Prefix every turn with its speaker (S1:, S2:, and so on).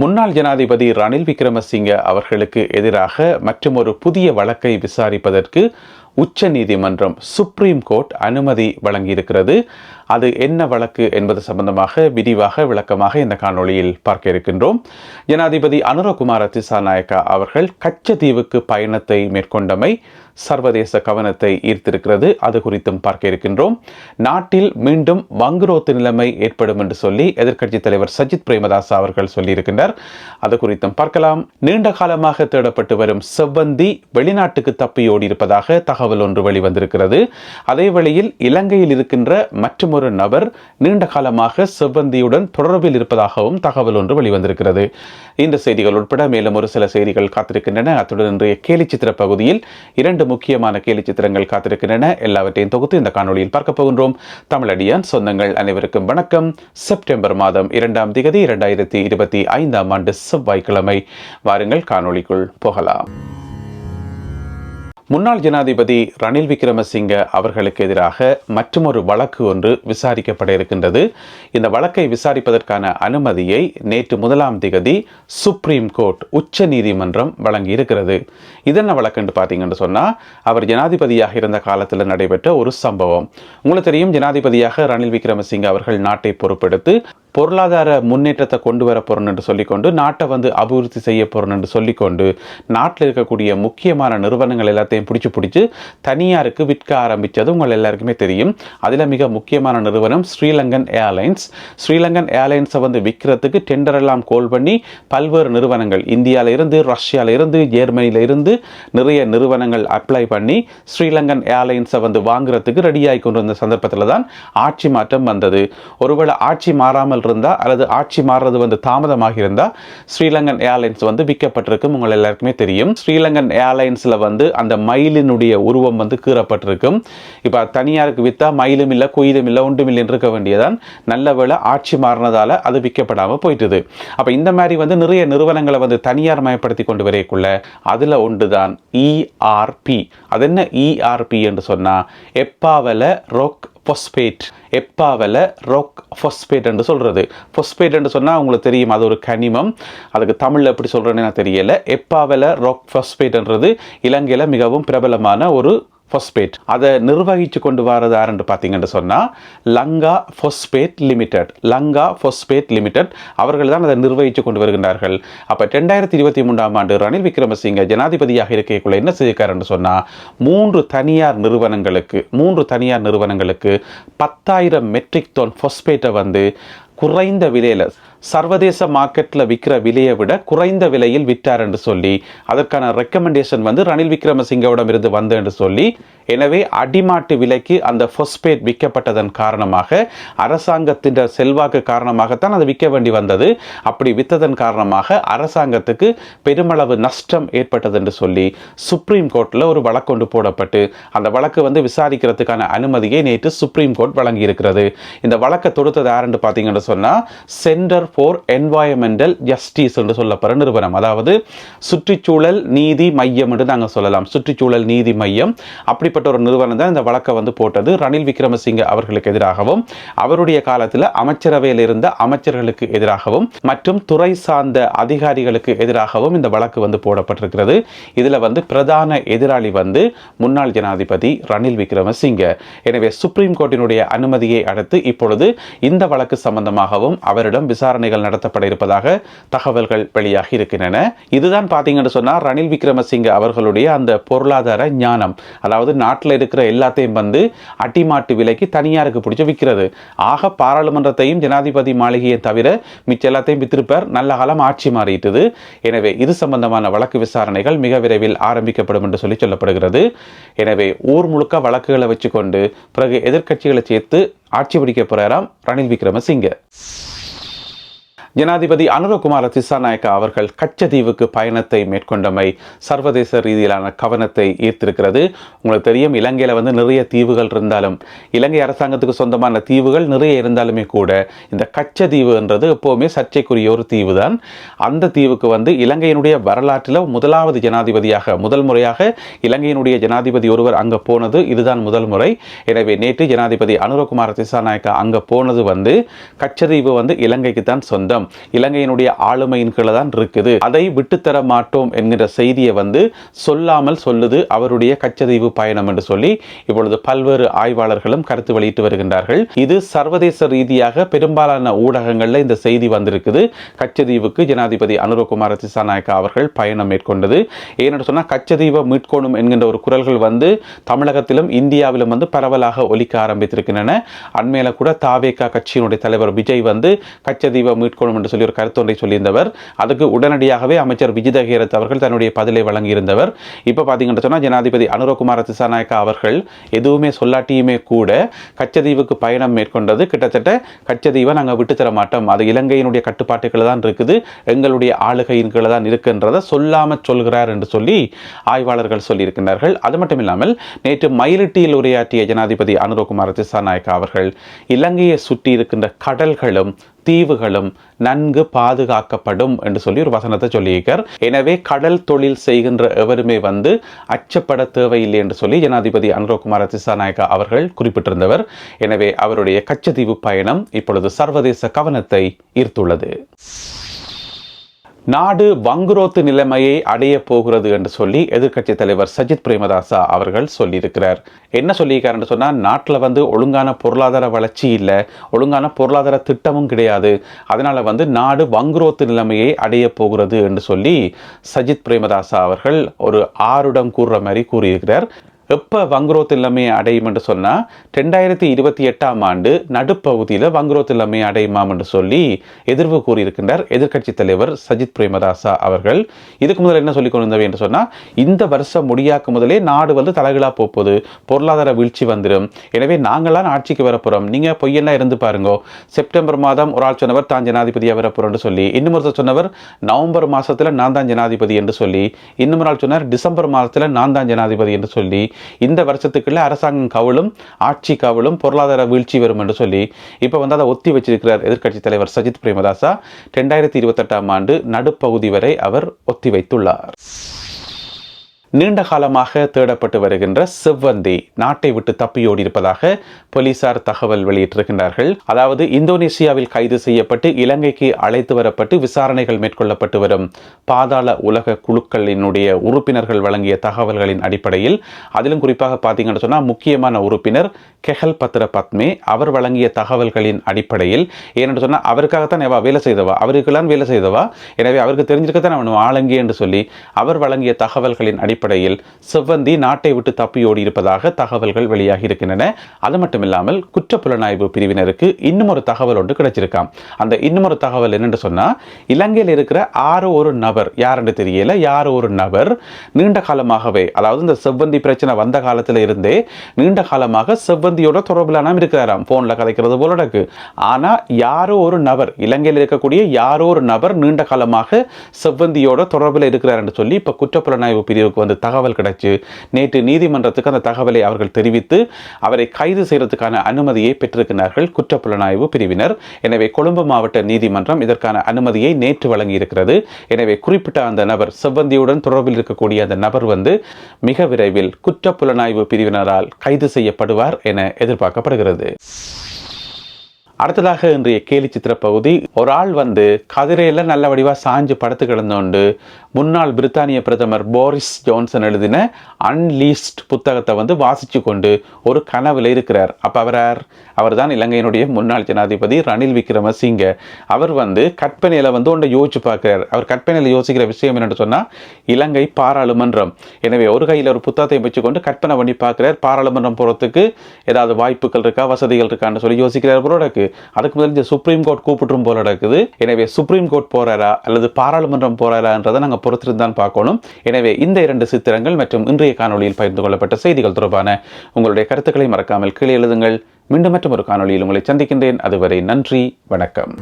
S1: முன்னாள் ஜனாதிபதி ரணில் விக்ரமசிங்க அவர்களுக்கு எதிராக மற்றுமொரு புதிய வழக்கை விசாரிப்பதற்கு உச்ச நீதிமன்றம் சுப்ரீம் கோர்ட் அனுமதி வழங்கியிருக்கிறது. அது என்ன வழக்கு என்பது சம்பந்தமாக விரிவாக விளக்கமாக இந்த காணொளியில் பார்க்க இருக்கின்றோம். ஜனாதிபதி அனுரகுமார திசாநாயக்கா அவர்கள் கச்சத்தீவுக்கு பயணத்தை மேற்கொண்டமை சர்வதேச கவனத்தை ஈர்த்திருக்கிறது. அது குறித்தும் பார்க்க இருக்கின்றோம். நாட்டில் மீண்டும் வங்குரோத்து நிலைமை ஏற்படும் என்று சொல்லி எதிர்க்கட்சித் தலைவர் சஜித் பிரேமதாஸ் அவர்கள் சொல்லியிருக்கின்றார். அது குறித்தும் பார்க்கலாம். நீண்ட காலமாக தேடப்பட்டு வரும் செவ்வந்தி வெளிநாட்டுக்கு தப்பியோடி இருப்பதாக தகவல் ஒன்று வெளிவந்திருக்கிறது. அதே வேளையில் இலங்கையில் இருக்கின்ற மற்றும் ஒரு நபர் நீண்ட காலமாக செவ்வந்தியுடன் தொடர்பில் இருப்பதாகவும் தகவல் ஒன்று வெளிவந்திருக்கிறது. இந்த செய்திகள் உட்பட மேலும் ஒரு சில செய்திகள் காத்திருக்கின்றன. அத்துடன் இன்றைய கேலிச்சித்திர பகுதியில் இரண்டு முக்கியமான கேலி சித்திரங்கள் காத்திருக்கின்றன. எல்லாவற்றையும் தொகுத்து இந்த காணொளியில் பார்க்க போகின்றோம். தமிழடியான் சொந்தங்கள் அனைவருக்கும் வணக்கம். செப்டம்பர் மாதம் இரண்டாம் திகதி இரண்டாயிரத்தி இருபத்தி ஐந்தாம் ஆண்டு செவ்வாய்க்கிழமை. வாருங்கள் காணொளிக்குள் போகலாம். முன்னாள் ஜனாதிபதி ரணில் விக்ரமசிங்க அவர்களுக்கு எதிராக மற்றொரு வழக்கு ஒன்று விசாரிக்கப்பட இருக்கின்றது. இந்த வழக்கை விசாரிப்பதற்கான அனுமதியை நேற்று முதலாம் திகதி சுப்ரீம் கோர்ட் உச்ச நீதிமன்றம் வழங்கி இருக்கிறது இதென்ன வழக்குன்னு பார்த்தீங்கன்னு சொன்னால் அவர் ஜனாதிபதியாக இருந்த காலத்தில் நடைபெற்ற ஒரு சம்பவம். உங்களுக்கு தெரியும் ஜனாதிபதியாக ரணில் விக்ரமசிங்க அவர்கள் நாட்டை பொறுப்பெடுத்து பொருளாதார முன்னேற்றத்தை கொண்டு வர போகிறோம் என்று சொல்லிக்கொண்டு நாட்டை வந்து அபிவிருத்தி செய்ய போகிறோம் என்று சொல்லிக்கொண்டு நாட்டில் இருக்கக்கூடிய முக்கியமான நிறுவனங்கள் எல்லாத்தையும் பிடிச்சி பிடிச்சி தனியாருக்கு விற்க ஆரம்பித்தது உங்கள் எல்லாருக்குமே தெரியும். அதில் மிக முக்கியமான நிறுவனம் ஸ்ரீலங்கன் ஏர்லைன்ஸ். ஸ்ரீலங்கன் ஏர்லைன்ஸை வந்து விற்கிறதுக்கு டெண்டர் எல்லாம் கோல் பண்ணி பல்வேறு நிறுவனங்கள் இந்தியாவில் இருந்து ரஷ்யாவில் இருந்து ஜெர்மனியில் இருந்து நிறைய நிறுவனங்கள் அப்ளை பண்ணி ஸ்ரீலங்கன் ஏர்லைன்ஸை வந்து வாங்குறதுக்கு ரெடியாகி கொண்டு வந்த சந்தர்ப்பத்தில் தான் ஆட்சி மாற்றம் வந்தது. ஒருவேளை ஆட்சி மாறாமல் இருந்தால் அல்லது ஆட்சி மாறுறது வந்து தாமதமாக இருந்தால் ஸ்ரீலங்கன் ஏர்லைன்ஸ் வந்து விற்கப்பட்டிருக்கும். உங்கள் எல்லாருக்குமே தெரியும். ஸ்ரீலங்கன் ஏர்லைன்ஸில் வந்து அந்த மயிலினுடைய உருவம் வந்து கீறப்பட்டிருக்கும். இப்போ தனியாருக்கு விற்றா மயிலும் இல்லை குயிலும் இல்லை ஒன்றும் இல்லைன்னு இருக்க வேண்டியதான் நல்ல வேளை ஆட்சி மாறினதால் அது விற்கப்படாமல் போயிட்டுது. அப்போ இந்த மாதிரி வந்து நிறைய நிறுவனங்களை வந்து தனியார் மயப்படுத்தி கொண்டு வரையக்குள்ள அதில் ஒன்று தான் இஆர்பி அது என்ன இஆர்பி என்று சொன்னால் எப்பாவல ரொக் பொஸ்பேட் எப்பாவில் ரொக் ஃபொஸ்பேட் என்று சொல்கிறது ஃபொஸ்பேட் என்று சொன்னால் உங்களுக்கு தெரியும் அது ஒரு கனிமம். அதுக்கு தமிழில் எப்படி சொல்கிறேன்னு நான் தெரியலை. எப்பாவில் ரொக் ஃபொஸ்பேட்ன்றது இலங்கையில் மிகவும் பிரபலமான ஒரு ஃபொஸ்பேட் அதை நிர்வகித்து கொண்டு வரது யாருன்னு பார்த்தீங்கன்னு சொன்னால் Lanka phosphate limited Lanka phosphate limited அவர்கள் தான் அதை நிர்வகித்து கொண்டு வருகின்றார்கள். அப்போ ரெண்டாயிரத்தி இருபத்தி மூன்றாம் ஆண்டு ரணில் விக்ரமசிங்க ஜனாதிபதியாக இருக்கக்குள்ள என்ன செய்திருக்காருன்னு சொன்னால் மூன்று தனியார் நிறுவனங்களுக்கு மூன்று தனியார் நிறுவனங்களுக்கு பத்தாயிரம் மெட்ரிக் டன் ஃபொஸ்பேட்டை வந்து குறைந்த விலையில் சர்வதேச மார்க்கெட்டில் விற்கிற விலையை விட குறைந்த விலையில் விற்றார் என்று சொல்லி அதற்கான ரெக்கமெண்டேஷன் வந்து ரணில் விக்ரமசிங்கவிடம் இருந்து வந்து என்று சொல்லி எனவே அடிமாட்டு விலைக்கு அந்த ஃபொஸ்பேட் விற்கப்பட்டதன் காரணமாக அரசாங்கத்தின் செல்வாக்கு காரணமாகத்தான் அது விற்க வேண்டி வந்தது. அப்படி விற்றதன் காரணமாக அரசாங்கத்துக்கு பெருமளவு நஷ்டம் ஏற்பட்டது என்று சொல்லி சுப்ரீம் கோர்ட்டில் ஒரு வழக்கொண்டு போடப்பட்டு அந்த வழக்கு வந்து விசாரிக்கிறதுக்கான அனுமதியை நேற்று சுப்ரீம் கோர்ட் வழங்கியிருக்கிறது. இந்த வழக்கை தொடுத்தது யாருன்னு பார்த்தீங்கன்னு சொன்னால் சென்டர் ஃபார் என்வாயன்மெண்டல் ஜஸ்டிஸ் என்று சொல்லப்படுற நிறுவனம். அதாவது சுற்றுச்சூழல் நீதி மையம் என்று நாங்கள் சொல்லலாம். சுற்றுச்சூழல் நீதி மையம். அப்படிப்பட்ட ஒரு நிறுவனம் தான் இந்த வழக்கை வந்து போட்டது. ரணில் விக்ரமசிங்க அவர்களுக்கு எதிராகவும் அவருடைய காலத்தில் அமைச்சரவையில் இருந்த அமைச்சர்களுக்கு எதிராகவும் மற்றும் துறை சார்ந்த அதிகாரிகளுக்கு எதிராகவும் இந்த வழக்கு வந்து போடப்பட்டிருக்கிறது. இதில் வந்து பிரதான எதிராளி வந்து முன்னாள் ஜனாதிபதி ரணில் விக்ரமசிங்க. எனவே சுப்ரீம் கோர்ட்டினுடைய அனுமதியை அடுத்து இப்பொழுது இந்த வழக்கு சம்பந்தமாகவும் அவரிடம் விசாரணை விசாரணைகள் நடத்தப்பட இருப்பதாக தகவல்கள் வெளியாகி இருக்கின்றன. இதுதான் பார்த்தீங்கன்னு சொன்னால் ரணில் விக்ரமசிங்க அவர்களுடைய அந்த பொருளாதார ஞானம். அதாவது நாட்டில் இருக்கிற எல்லாத்தையும் வந்து அட்டிமாட்டு விலைக்கு தனியாருக்கு பிடிச்சி விற்கிறது ஆக பாராளுமன்றத்தையும் ஜனாதிபதி மாளிகையை தவிர மிச்ச எல்லாத்தையும் வித்திருப்பார். நல்ல காலம் ஆட்சி மாறிட்டது. எனவே இது சம்பந்தமான வழக்கு விசாரணைகள் மிக விரைவில் ஆரம்பிக்கப்படும் என்று சொல்லி சொல்லப்படுகிறது. எனவே ஊர் முழுக்க வழக்குகளை வச்சுக்கொண்டு பிறகு எதிர்க்கட்சிகளை சேர்த்து ஆட்சி பிடிக்க போகிறாராம் ரணில் விக்ரமசிங்கே. ஜனாதிபதி அனுரகுமார திசாநாயக்கா அவர்கள் கச்சதீவுக்கு பயணத்தை மேற்கொண்டமை சர்வதேச ரீதியிலான கவனத்தை ஈர்த்திருக்கிறது. உங்களுக்கு தெரியும் இலங்கையில் வந்து நிறைய தீவுகள் இருந்தாலும் இலங்கை அரசாங்கத்துக்கு சொந்தமான தீவுகள் நிறைய இருந்தாலுமே கூட இந்த கச்சதீவுன்றது எப்போவுமே சர்ச்சைக்குரிய ஒரு தீவு தான் அந்த தீவுக்கு வந்து இலங்கையினுடைய வரலாற்றில் முதலாவது ஜனாதிபதியாக முதல் முறையாக இலங்கையினுடைய ஜனாதிபதி ஒருவர் அங்கே போனது இதுதான் முதல் முறை. எனவே நேற்று ஜனாதிபதி அனுரகுமார திசாநாயக்கா அங்கே போனது வந்து கச்சதீவு வந்து இலங்கைக்கு தான் சொந்தம். பயணம் இலங்கையினுடைய ஆளுமையின் கீழே தான் இருக்குது. அதை விட்டுத்தர மாட்டோம் என்கிற செய்தியை வந்து சொல்லாமல் சொல்லுது அவருடைய கச்சதீவு பயணம் என்று சொல்லி இப்பொழுது பல்வேறு ஆய்வாளர்களும் கருத்து வெளியிட்டு வருகின்றார்கள். இது சர்வதேச ரீதியாக பெரும்பாலான ஊடகங்களில் இந்த செய்தி வந்திருக்குது. கச்சதீவுக்கு ஜனாதிபதி அனுரகுமார திசாநாயக்கா அவர்கள் பயணம் மேற்கொண்டது. ஏனென்று சொன்னால் கச்சதீவை மீட்கணும் என்கின்ற ஒரு குரல்கள் வந்து தமிழகத்திலும் இந்தியாவிலும் வந்து பரவலாக ஒலிக்க ஆரம்பித்திருக்கின்றன. அண்மையில கூட தாவேகா கட்சியினுடைய தலைவர் விஜய் வந்து கச்சதீவை மீட்கணும் என்று சொல்லி ஒரு கருத்தொன்றை சொல்லியிருந்தவர். அதுக்கு உடனடியாகவே அமைச்சர் விஜிதகேரத் அவர்கள் தன்னுடைய பதிலை வழங்கியிருந்தவர். இப்போ பார்த்தீங்கன்னு சொன்னால் ஜனாதிபதி அனுரகுமார திசாநாயக்கா அவர்கள் எதுவுமே சொல்லாட்டியுமே கூட கச்சதீவுக்கு பயணம் மேற்கொண்டது. கிட்டத்தட்ட கச்சதீவை நாங்கள் விட்டு தர மாட்டோம். அது இலங்கையினுடைய கட்டுப்பாட்டுகளை தான் இருக்குது. எங்களுடைய ஆளுகையின் கீழே தான் இருக்குன்றதை சொல்லாமல் சொல்கிறார் என்று சொல்லி ஆய்வாளர்கள் சொல்லியிருக்கின்றார்கள். அது மட்டும் இல்லாமல் நேற்று மயிலிட்டியில் உரையாற்றிய ஜனாதிபதி அனுரகுமார திசாநாயக்கா அவர்கள் இலங்கையை சுற்றி இருக்கின்ற கடல்களும் தீவுகளும் நன்கு பாதுகாக்கப்படும் என்று சொல்லி ஒரு வசனத்தை சொல்லியிருக்கார். எனவே கடல் தொழில் செய்கின்ற எவருமே வந்து அச்சப்பட தேவையில்லை என்று சொல்லி ஜனாதிபதி அனுரகுமார திசாநாயக்கா அவர்கள் குறிப்பிட்டிருந்தவர். எனவே அவருடைய கச்சதீவு பயணம் இப்பொழுது சர்வதேச கவனத்தை ஈர்த்துள்ளது. நாடு வங்குரோத்து நிலைமையை அடைய போகிறது என்று சொல்லி எதிர்க்கட்சி தலைவர் சஜித் பிரேமதாசா அவர்கள் சொல்லியிருக்கிறார். என்ன சொல்லியிருக்காருன்னு சொன்னால் நாட்டில் வந்து ஒழுங்கான பொருளாதார வளர்ச்சி இல்லை ஒழுங்கான பொருளாதார திட்டமும் கிடையாது. அதனால் வந்து நாடு வங்குரோத்து நிலைமையை அடைய போகிறது என்று சொல்லி சஜித் பிரேமதாசா அவர்கள் ஒரு ஆறுடம் கூறுற மாதிரி கூறியிருக்கிறார். எப்போ வங்குரோத் நிலைமை அடையும் என்று சொன்னால் ரெண்டாயிரத்தி இருபத்தி எட்டாம் ஆண்டு நடுப்பகுதியில் வங்குரோத் நிலைமை அடையுமாம் என்று சொல்லி எதிர்வு கூறியிருக்கின்றார் எதிர்க்கட்சி தலைவர் சஜித் பிரேமதாசா அவர்கள். இதுக்கு முதல்ல என்ன சொல்லிக் கொண்டிருந்தவை என்று சொன்னால் இந்த வருஷம் முடியாக்கு முதலே நாடு வந்து தலைகளாக போகுது பொருளாதார வீழ்ச்சி வந்துடும் எனவே நாங்களாம் ஆட்சிக்கு வரப்போகிறோம் நீங்கள் பொய்யெல்லாம் இருந்து பாருங்க. செப்டம்பர் மாதம் ஒரு ஆள் சொன்னவர் தான் ஜனாதிபதியாக வரப்போகிறோம்னு சொல்லி. இன்னும் ஒருத்தர் சொன்னவர் நவம்பர் மாதத்தில் நான் தான் ஜனாதிபதி என்று சொல்லி. இன்னும் ஒரு ஆள் சொன்னார் டிசம்பர் மாதத்தில் நான் தான் ஜனாதிபதி என்று சொல்லி. இந்த வருஷத்துக்குள்ள அரசாங்கம் கவலும் ஆட்சி கவலும் பொருளாதார வீழ்ச்சி வரும் என்று சொல்லி இப்போ வந்து அதை ஒத்தி வச்சிருக்கிறார் எதிர்க்கட்சி தலைவர் சஜித் பிரேமதாசா. ரெண்டாயிரத்தி இருபத்தெட்டாம் ஆண்டு நடுப்பகுதி வரை அவர் ஒத்தி வைத்துள்ளார். நீண்ட காலமாக தேடப்பட்டு வருகின்ற செவ்வந்தி நாட்டை விட்டு தப்பியோடி இருப்பதாக போலீசார் தகவல் வெளியிட்டிருக்கின்றார்கள். அதாவது இந்தோனேசியாவில் கைது செய்யப்பட்டு இலங்கைக்கு அழைத்து வரப்பட்டு விசாரணைகள் மேற்கொள்ளப்பட்டு வரும் பாதாள உலக குழுக்களினுடைய உறுப்பினர்கள் வழங்கிய தகவல்களின் அடிப்படையில் அதிலும் குறிப்பாக பார்த்தீங்கன்னு சொன்னால் முக்கியமான உறுப்பினர் கெஹல் பத்ர பத்மே அவர் வழங்கிய தகவல்களின் அடிப்படையில் ஏனென்று சொன்னால் அவருக்காகத்தான் எவா வேலை செய்தவா? அவருக்கெல்லாம் வேலை செய்தவா? எனவே அவருக்கு தெரிஞ்சிருக்கத்தான் அவன் ஆளங்கி என்று சொல்லி அவர் வழங்கிய தகவல்களின் அடிப்படையில் செவ்வந்தி நாட்டை விட்டு தப்பியோடி இருப்பதாக தகவல்கள் வெளியாகி இருக்கின்றன அது மட்டும் இல்லாமல் குற்றப்புலனாய்வு பிரிவினருக்கு இன்னும் ஒரு தகவல் ஒன்று கிடைச்சிருக்காம். அந்த இன்னும் ஒரு தகவல் என்னென்னு சொன்னால் இலங்கையில் இருக்கிற ஆறு ஒரு நபர் யாருன்னு தெரியல யார் ஒரு நபர் நீண்ட காலமாகவே அதாவது இந்த செவ்வந்தி பிரச்சனை வந்த காலத்தில் இருந்தே நீண்ட காலமாக செவ்வந்தியோட தொடர்பிலான இருக்கிறாராம். ஃபோனில் கதைக்கிறது போல நடக்கு. ஆனால் யாரோ ஒரு நபர் இலங்கையில் இருக்கக்கூடிய யாரோ ஒரு நபர் நீண்ட காலமாக செவ்வந்தியோட தொடர்பில் இருக்கிறார் என்று சொல்லி இப்போ குற்றப்புலனாய்வு பிரிவுக்கு வந்து அந்த தகவல் கிடைச்சு நேற்று நீதிமன்றத்துக்கு அந்த தகவலை அவர்கள் தெரிவித்து அவரை கைது செய்வதற்கான அனுமதியை பெற்றிருக்கிறார்கள் குற்றப்புலனாய்வு பிரிவினர். எனவே கொழும்பு மாவட்ட நீதிமன்றம் இதற்கான அனுமதியை நேற்று வழங்கியிருக்கிறது. எனவே குறிப்பிட்ட அந்த நபர் செவ்வந்தியுடன் தொடர்பில் இருக்கக்கூடிய அந்த நபர் வந்து மிக விரைவில் குற்றப்புலனாய்வு பிரிவினரால் கைது செய்யப்படுவார் என எதிர்பார்க்கப்படுகிறது. அடுத்ததாக இன்றைய கேலி சித்திர பகுதி. ஒரு ஆள் வந்து கதிரையில் நல்ல வடிவா சாஞ்சு படுத்து கிடந்தோண்டு முன்னாள் பிரித்தானிய பிரதமர் போரிஸ் ஜோன்சன் எழுதின அன்லீஸ்ட் புத்தகத்தை வந்து வாசிச்சு கொண்டு ஒரு கனவுல இருக்கிறார். அப்ப அவர் யார்? அவர் தான் இலங்கையினுடைய முன்னாள் ஜனாதிபதி ரணில் விக்ரமசிங்க. அவர் வந்து கற்பனையில வந்து ஒன்றை யோசிச்சு பார்க்கிறார். அவர் கற்பனையில யோசிக்கிற விஷயம் என்னன்னு சொன்னா இலங்கை பாராளுமன்றம். எனவே ஒரு கையில் ஒரு புத்தகத்தை வச்சுக்கொண்டு கற்பனை பண்ணி பார்க்கிறார். பாராளுமன்றம் போறதுக்கு ஏதாவது வாய்ப்புகள் இருக்கா வசதிகள் இருக்கான்னு சொல்லி யோசிக்கிறார் புரோடக்கு அதுக்கு முதல் இந்த சுப்ரீம் கோர்ட் கூப்பிட்டுரும் போல இருக்குது எனவே சுப்ரீம் கோர்ட் போறாரா அல்லது பாராளுமன்றம் போறாரான்றதை நாங்கள் பொறுத்திருந்து தான் பார்க்கணும். எனவே இந்த இரண்டு சித்திரங்கள் மற்றும் இன்றைய காணொளியில் பகிர்ந்து கொள்ளப்பட்ட செய்திகள் தொடர்பான உங்களுடைய கருத்துக்களை மறக்காமல் கீழே எழுதுங்கள். மீண்டும் மற்றும் ஒரு காணொளியில் உங்களை சந்திக்கின்றேன். அதுவரை நன்றி வணக்கம்.